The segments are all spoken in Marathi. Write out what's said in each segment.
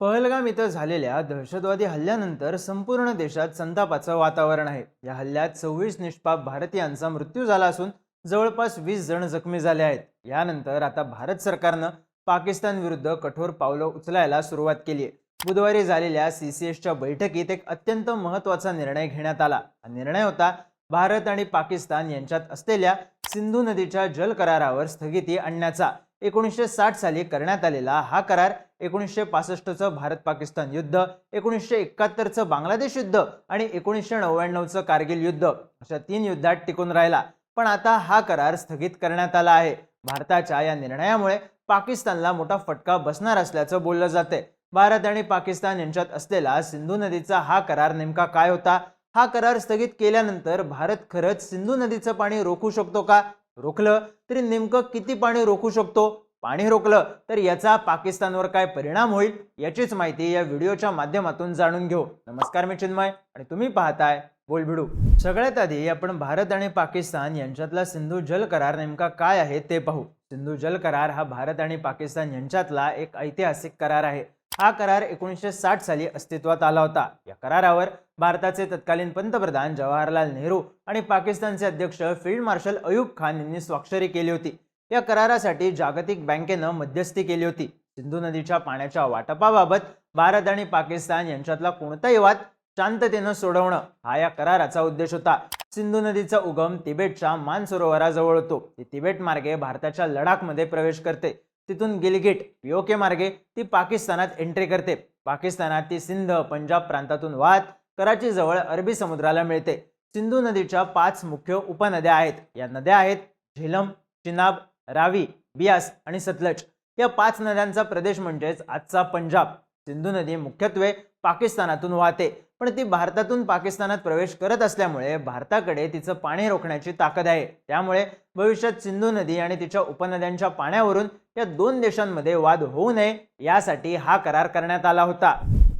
पहलगाम इथं झालेल्या दहशतवादी हल्ल्यानंतर संपूर्ण देशात संतापाचं वातावरण आहे. या हल्ल्यात सव्वीस निष्पाप भारतीयांचा मृत्यू झाला असून जवळपास वीस जण जखमी झाले आहेत. यानंतर आता भारत सरकारनं पाकिस्तान विरुद्ध कठोर पावलं उचलायला सुरुवात केली आहे. बुधवारी झालेल्या सी सी एसच्या बैठकीत एक अत्यंत महत्त्वाचा निर्णय घेण्यात आला. हा निर्णय होता भारत आणि पाकिस्तान यांच्यात असलेल्या सिंधू नदीच्या जल करारावर स्थगिती आणण्याचा. एकोणीसशे साठ साली करण्यात आलेला हा करार एकोणीसशे पासष्टचं भारत पाकिस्तान युद्ध एकोणीसशे एकाहत्तरचं बांगलादेश युद्ध आणि एकोणीसशे नव्याण्णवचं कारगिल युद्ध अशा तीन युद्धात टिकून राहिला. पण आता हा करार स्थगित करण्यात आला आहे. भारताच्या या निर्णयामुळे पाकिस्तानला मोठा फटका बसणार असल्याचं बोललं जाते भारत आणि पाकिस्तान यांच्यात असलेला सिंधू नदीचा हा करार नेमका काय होता? हा करार स्थगित केल्यानंतर भारत खरंच सिंधू नदीचं पाणी रोखू शकतो का? रोखलं तरी नेमकं किती पाणी रोखू शकतो? पाणी रोखलं तर याचा पाकिस्तानवर काय परिणाम होईल याचीच माहिती या व्हिडिओच्या माध्यमातून जाणून घेऊ. नमस्कार मी चिन्मय आणि तुम्ही पाहताय बोलभिडू सगळ्यात आधी आपण भारत आणि पाकिस्तान यांच्यातला सिंधू जल करार नेमका काय आहे ते पाहू. सिंधू जल करार हा भारत आणि पाकिस्तान यांच्यातला एक ऐतिहासिक करार आहे. हा करार एकोणीसशे साठ साली अस्तित्वात आला होता. या करारावर भारताचे तत्कालीन पंतप्रधान जवाहरलाल नेहरू आणि पाकिस्तानचे अध्यक्ष फील्ड मार्शल अयूब खान यांनी स्वाक्षरी केली होती. या करारासाठी जागतिक बँकेनं मध्यस्थी केली होती. सिंधू नदीच्या पाण्याच्या वाटपाबाबत भारत आणि पाकिस्तान यांच्यातला कोणताही वाद शांततेनं सोडवणं हा या कराराचा उद्देश होता. सिंधू नदीचा उगम तिबेटच्या मानसरोवराजवळ होतो. ती तिबेट मार्गे भारताच्या लडाखमध्ये प्रवेश करते. तिथून गिलगिट योके मार्गे ती पाकिस्तानात एंट्री करते. पाकिस्तानात ती सिंध पंजाब प्रांतातून वाहत कराची जवळ अरबी समुद्राला मिळते. सिंधू नदीच्या पाच मुख्य उपनद्या आहेत. या नद्या आहेत झेलम चिनाब रावी बियास आणि सतलज. या पाच नद्यांचा प्रदेश म्हणजेच आजचा पंजाब. सिंधू नदी मुख्यत्वे पाकिस्तानातून वाहते. पण ती भारतातून पाकिस्तानात प्रवेश करत असल्यामुळे भारताकडे तिचं पाणी रोखण्याची ताकद आहे. त्यामुळे भविष्यात सिंधू नदी आणि तिच्या उपनद्यांच्या पाण्यावरून या दोन देशांमध्ये वाद होऊ नये यासाठी हा करार करण्यात आला होता.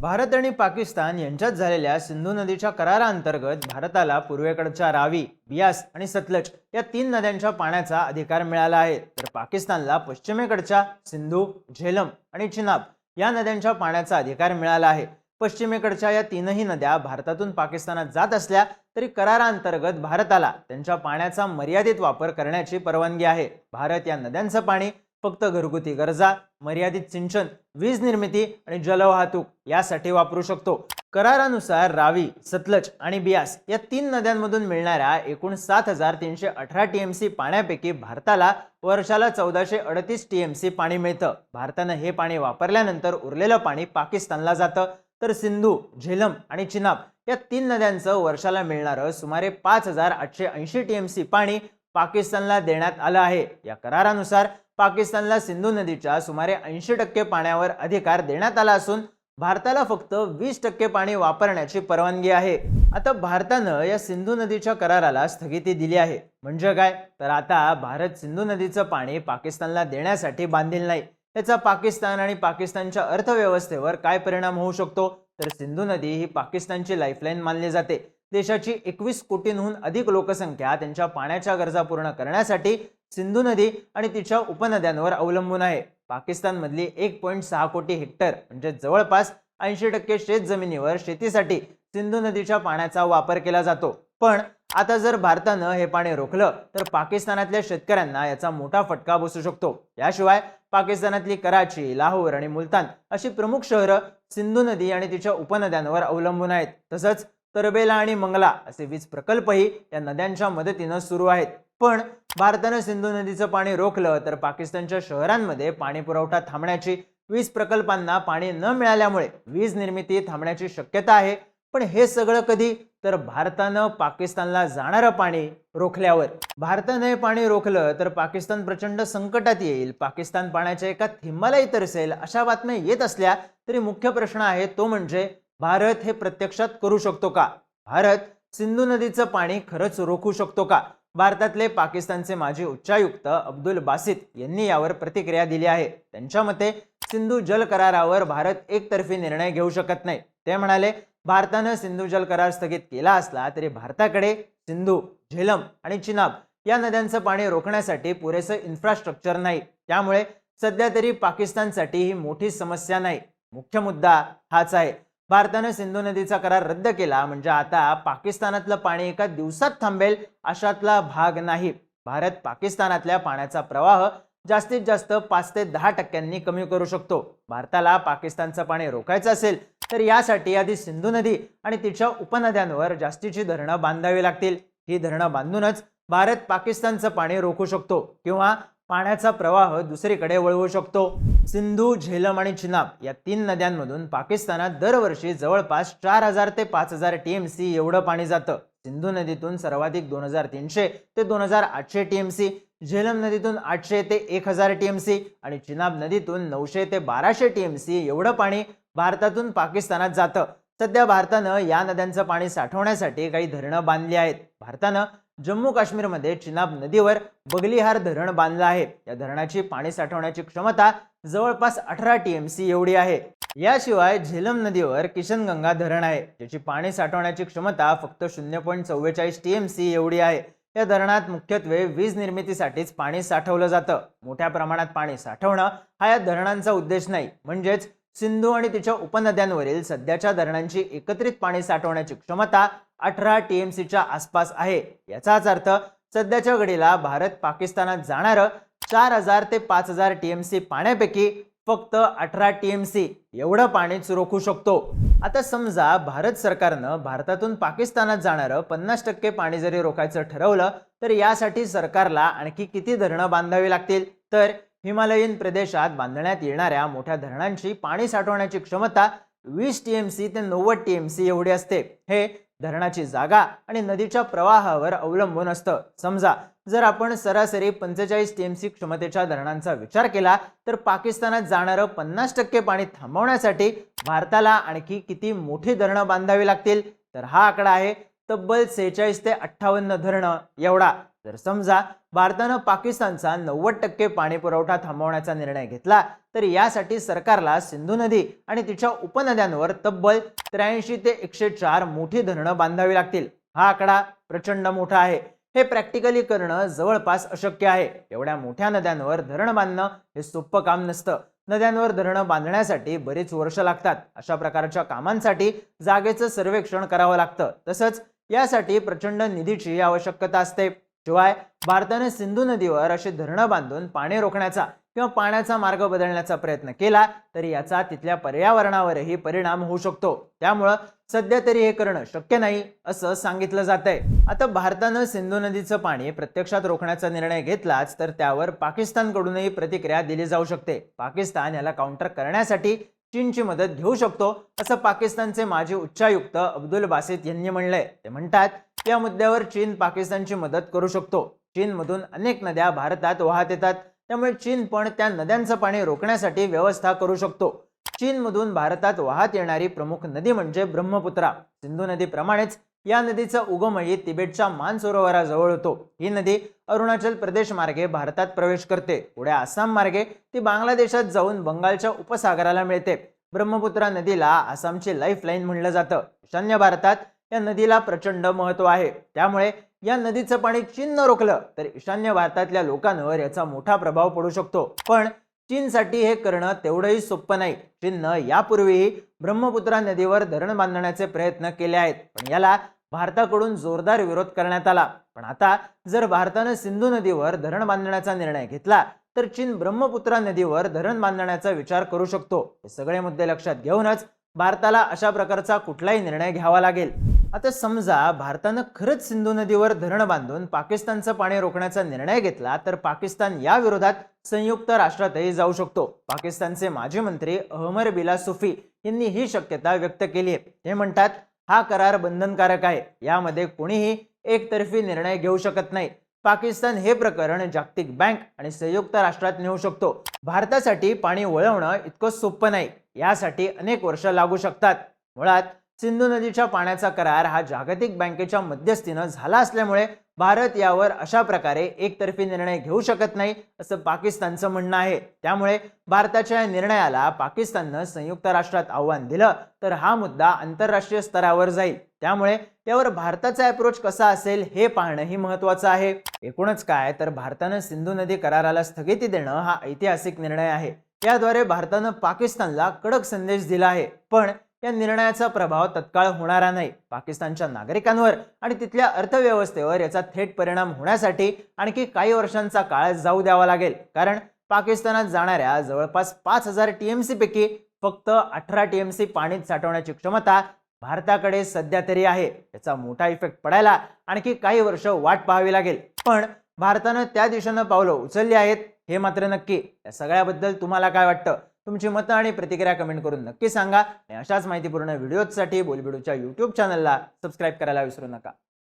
भारत आणि पाकिस्तान यांच्यात झालेल्या सिंधू नदीच्या कराराअंतर्गत भारताला पूर्वेकडच्या रावी बियास आणि सतलज या तीन नद्यांच्या पाण्याचा अधिकार मिळाला आहे. तर पाकिस्तानला पश्चिमेकडच्या सिंधू झेलम आणि चिनाब या नद्यांच्या पाण्याचा अधिकार मिळाला आहे. पश्चिमेकडच्या या तीनही नद्या भारतातून पाकिस्तानात जात असल्या तरी कराराअंतर्गत भारताला त्यांच्या पाण्याचा मर्यादित वापर करण्याची परवानगी आहे. भारत या नद्यांचं पाणी फक्त घरगुती गरजा मर्यादित सिंचन वीज निर्मिती आणि जलवाहतूक यासाठी वापरू शकतो. करारानुसार रावी सतलज आणि बियास या तीन नद्यांमधून मिळणाऱ्या एकूण सात हजार तीनशे अठरा टी एम सी पाण्यापैकी भारताला वर्षाला चौदाशे अडतीस टी एम सी पाणी मिळतं. भारतानं हे पाणी वापरल्यानंतर उरलेलं पाणी पाकिस्तानला जातं. तर सिंधू झेलम आणि चिनाब या तीन नद्यांचं वर्षाला मिळणारं सुमारे पाच हजार आठशे ऐंशी टी एम सी पाणी पाकिस्तानला देण्यात आलं आहे. या करारानुसार पाकिस्तानला सिंधू नदीच्या सुमारे ऐंशी टक्के पाण्यावर अधिकार देण्यात आला असून भारताला फक्त वीस टक्के पाणी वापरण्याची परवानगी आहे. आता भारतानं या सिंधू नदीच्या कराराला स्थगिती दिली आहे. म्हणजे काय? तर आता भारत सिंधू नदीचं पाणी पाकिस्तानला देण्यासाठी बांधील नाही. याचा पाकिस्तान आणि पाकिस्तानच्या अर्थव्यवस्थेवर काय परिणाम होऊ शकतो? तर सिंधू नदी ही पाकिस्तानची लाईफलाईन मानली जाते. देशाची एकवीस कोटींहून अधिक लोकसंख्या त्यांच्या पाण्याच्या गरजा पूर्ण करण्यासाठी सिंधू नदी आणि तिच्या उपनद्यांवर अवलंबून आहे. पाकिस्तानमधली एक पॉईंट सहा कोटी हेक्टर म्हणजे जवळपास ऐंशी टक्के शेत जमिनीवर शेतीसाठी सिंधू नदीच्या पाण्याचा वापर केला जातो. पण आता जर भारतानं हे पाणी रोखलं तर पाकिस्तानातल्या शेतकऱ्यांना याचा मोठा फटका बसू शकतो. याशिवाय पाकिस्तानातली कराची लाहोर आणि मुलतान अशी प्रमुख शहरं सिंधू नदी आणि तिच्या उपनद्यांवर अवलंबून आहेत. तसंच तरबेला आणि मंगला असे वीज प्रकल्पही या नद्यांच्या मदतीनं सुरू आहेत. पण भारतानं सिंधू नदीचं पाणी रोखलं तर पाकिस्तानच्या शहरांमध्ये पाणी पुरवठा थांबण्याची वीज प्रकल्पांना पाणी न मिळाल्यामुळे वीज निर्मिती थांबण्याची शक्यता आहे. पण हे सगळं कधी? तर भारतानं पाकिस्तानला जाणारं पाणी रोखल्यावर. भारतानं हे पाणी रोखलं तर पाकिस्तान प्रचंड संकटात येईल. पाकिस्तान पाण्याच्या एका थिंबालाही तरसेल अशा बातम्या येत असल्या तरी मुख्य प्रश्न आहे तो म्हणजे भारत हे प्रत्यक्षात करू शकतो का? भारत सिंधू नदीचं पाणी खरंच रोखू शकतो का? भारतातले पाकिस्तानचे माजी उच्चायुक्त अब्दुल बासित यांनी यावर प्रतिक्रिया दिली आहे. त्यांच्या मते सिंधू जल करारावर भारत एकतर्फी निर्णय घेऊ शकत नाही. ते म्हणाले भारतानं सिंधू जल करार स्थगित केला असला तरी भारताकडे सिंधू झेलम आणि चिनाब या नद्यांचं पाणी रोखण्यासाठी पुरेसं इन्फ्रास्ट्रक्चर नाही. त्यामुळे सध्या तरी पाकिस्तानसाठी ही मोठी समस्या नाही. मुख्य मुद्दा हाच आहे. भारतानं सिंधू नदीचा करार रद्द केला म्हणजे आता पाकिस्तानातलं पाणी एका दिवसात थांबेल अशातला भाग नाही. भारत पाकिस्तानातल्या पाण्याचा प्रवाह जास्तीत जास्त पाच ते दहा टक्क्यांनी कमी करू शकतो. भारताला पाकिस्तानचं पाणी रोखायचं असेल तर यासाठी आधी सिंधू नदी आणि तिच्या उपनद्यांवर जास्तीची धरणं बांधावी लागतील. ही धरणं बांधूनच भारत पाकिस्तानचं पाणी रोखू शकतो किंवा पाण्याचा प्रवाह दुसरीकडे वळवू शकतो. सिंधू झेलम आणि चिनाब या तीन नद्यांमधून पाकिस्तानात दरवर्षी जवळपास चार हजार ते पाच हजार टीएमसी एवढं पाणी जातं. सिंधू नदीतून सर्वाधिक दोन हजार तीनशे ते दोन हजार आठशे टीएमसी झेलम नदीतून आठशे ते एक हजार टीएमसी आणि चिनाब नदीतून नऊशे ते बाराशे टीएमसी एवढं पाणी भारतातून पाकिस्तानात जातं. सध्या भारतानं या नद्यांचं पाणी साठवण्यासाठी काही धरणं बांधली आहेत. भारतानं जम्मू काश्मीरमध्ये चिनाब नदीवर बगलीहार धरण बांधलं आहे. या धरणाची पाणी साठवण्याची क्षमता जवळपास अठरा टीएमसी एवढी आहे. याशिवाय झेलम नदीवर किशनगंगा धरण आहे. ज्याची पाणी साठवण्याची क्षमता फक्त शून्य पॉईंट चव्वेचाळीस टीएमसी एवढी आहे. या धरणात मुख्यत्वे वीज निर्मितीसाठीच पाणी साठवलं जातं. मोठ्या प्रमाणात पाणी साठवणं हा या धरणांचा उद्देश नाही. म्हणजेच सिंधू आणि तिच्या उपनद्यांवरील सध्याच्या धरणांची एकत्रित पाणी साठवण्याची क्षमता अठरा टीएमसीच्या आसपास आहे. याचाच अर्थ सध्याच्या घडीला भारत पाकिस्तानात जाणारं चार हजार ते पाच हजार टीएमसी पाण्यापैकी फक्त अठरा टीएमसी एवढं पाणीच रोखू शकतो. आता समजा भारत सरकारनं भारतातून पाकिस्तानात जाणारं पन्नास टक्के पाणी जरी रोखायचं ठरवलं तर यासाठी सरकारला आणखी किती धरणं बांधावी लागतील? तर हिमालयीन प्रदेशात बांधण्यात येणाऱ्या मोठ्या धरणांची पाणी साठवण्याची क्षमता वीस टीएमसी ते नव्वद टीएमसी एवढी असते. हे धरणाची जागा आणि नदीच्या प्रवाहावर अवलंबून असतं. समजा जर आपण सरासरी पंचेचाळीस टी एम सी क्षमतेच्या धरणांचा विचार केला तर पाकिस्तानात जाणारं पन्नास टक्के पाणी थांबवण्यासाठी भारताला आणखी किती मोठी धरणं बांधावी लागतील? तर हा आकडा आहे तब्बल सेहेचाळीस ते अठ्ठावन्न धरणं एवढा. जर समजा भारतानं पाकिस्तानचा नव्वद टक्के पाणी पुरवठा थांबवण्याचा निर्णय घेतला तर यासाठी सरकारला सिंधू नदी आणि तिच्या उपनद्यांवर तब्बल त्र्याऐंशी ते एकशे चार मोठी धरणं बांधावी लागतील. हा आकडा प्रचंड मोठा आहे. हे प्रॅक्टिकली करणं जवळपास अशक्य आहे. एवढ्या मोठ्या नद्यांवर धरण बांधणं हे सोपं काम नसतं. नद्यांवर धरणं बांधण्यासाठी बरीच वर्ष लागतात. अशा प्रकारच्या कामांसाठी जागेचं सर्वेक्षण करावं लागतं. तसंच यासाठी प्रचंड निधीची आवश्यकता असते. शिवाय भारताने सिंधू नदीवर असे धरणं बांधून पाणी रोखण्याचा किंवा पाण्याचा मार्ग बदलण्याचा प्रयत्न केला तरी याचा तिथल्या पर्यावरणावरही परिणाम होऊ शकतो. त्यामुळं सध्या तरी हे करणं शक्य नाही असं सांगितलं जात आहे आता भारतानं सिंधू नदीचं पाणी प्रत्यक्षात रोखण्याचा निर्णय घेतलाच तर त्यावर पाकिस्तानकडूनही प्रतिक्रिया दिली जाऊ शकते. पाकिस्तान याला काउंटर करण्यासाठी चीनची मदत घेऊ शकतो असं पाकिस्तानचे माजी उच्चायुक्त अब्दुल बासित यांनी म्हणलंय. ते म्हणतात या मुद्द्यावर चीन पाकिस्तानची मदत करू शकतो. चीनमधून अनेक नद्या भारतात वाहत येतात. त्यामुळे चीन पण त्या नद्यांचं पाणी रोखण्यासाठी व्यवस्था करू शकतो. चीनमधून भारतात वाहत येणारी प्रमुख नदी म्हणजे ब्रह्मपुत्रा. सिंधू नदीप्रमाणेच या नदीचा उगमही तिबेटच्या मानसरोवराजवळ होतो. ही नदी अरुणाचल प्रदेश मार्गे भारतात प्रवेश करते. पुढे आसाम मार्गे ती बांगलादेशात जाऊन बंगालच्या उपसागराला मिळते. ब्रह्मपुत्रा नदीला आसामची लाईफ लाईन म्हणलं जातं. ईशान्य भारतात या नदीला प्रचंड महत्त्व आहे. त्यामुळे या नदीचं पाणी चीननं रोखलं तर ईशान्य भारतातल्या लोकांवर याचा मोठा प्रभाव पडू शकतो. पण चीनसाठी हे करणं तेवढंही सोपं नाही. चीननं यापूर्वीही ब्रह्मपुत्रा नदीवर धरण बांधण्याचे प्रयत्न केले आहेत. पण याला भारताकडून जोरदार विरोध करण्यात आला. पण आता जर भारतानं सिंधू नदीवर धरण बांधण्याचा निर्णय घेतला तर चीन ब्रह्मपुत्रा नदीवर धरण बांधण्याचा विचार करू शकतो. हे सगळे मुद्दे लक्षात घेऊनच भारताला अशा प्रकारचा कुठलाही निर्णय घ्यावा लागेल. आता समजा भारतानं खरंच सिंधू नदीवर धरण बांधून पाकिस्तानचं पाणी रोखण्याचा निर्णय घेतला तर पाकिस्तान या विरोधात संयुक्त राष्ट्रातही जाऊ शकतो. पाकिस्तानचे माजी मंत्री अहमर बिला सुफी यांनी ही शक्यता व्यक्त केली आहे. ते म्हणतात हा करार बंधनकारक आहे. यामध्ये कोणीही एकतर्फी निर्णय घेऊ शकत नाही. पाकिस्तान हे प्रकरण जागतिक बँक आणि संयुक्त राष्ट्रात नेऊ शकतो. भारतासाठी पाणी वळवणं इतकं सोपं नाही. यासाठी अनेक वर्ष लागू शकतात. मुळात सिंधू नदीच्या पाण्याचा करार हा जागतिक बँकेच्या मध्यस्थीनं झाला असल्यामुळे भारत यावर अशा प्रकारे एकतर्फी निर्णय घेऊ शकत नाही असं पाकिस्तानचं म्हणणं आहे. त्यामुळे भारताच्या या निर्णयाला पाकिस्ताननं संयुक्त राष्ट्रात आव्हान दिलं तर हा मुद्दा आंतरराष्ट्रीय स्तरावर जाईल. त्यामुळे त्यावर भारताचा अप्रोच कसा असेल हे पाहणंही महत्वाचं आहे. एकूणच काय तर भारतानं सिंधू नदी कराराला स्थगिती देणं हा ऐतिहासिक निर्णय आहे. याद्वारे भारतानं पाकिस्तानला कडक संदेश दिला आहे. पण या निर्णयाचा प्रभाव तत्काळ होणारा नाही. पाकिस्तानच्या नागरिकांवर आणि तिथल्या अर्थव्यवस्थेवर याचा थेट परिणाम होण्यासाठी आणखी काही वर्षांचा काळ जाऊ द्यावा लागेल. कारण पाकिस्तानात जाणाऱ्या जवळपास पाच हजार टीएमसी पैकी फक्त अठरा टीएमसी पाणी साठवण्याची क्षमता भारताकडे सध्या तरी आहे. याचा मोठा इफेक्ट पडायला आणखी काही वर्ष वाट पाहावी लागेल. पण भारतानं त्या दिशेनं पावलं उचलली आहेत. हे मात्र नक्की. या सगळ्याबद्दल तुम्हाला काय वाटतं? तुमची मतं आणि प्रतिक्रिया कमेंट करून नक्की सांगा. आणि अशाच माहितीपूर्ण व्हिडिओजसाठी बोलबिडूच्या यूट्यूब चॅनलला सबस्क्राईब करायला विसरू नका.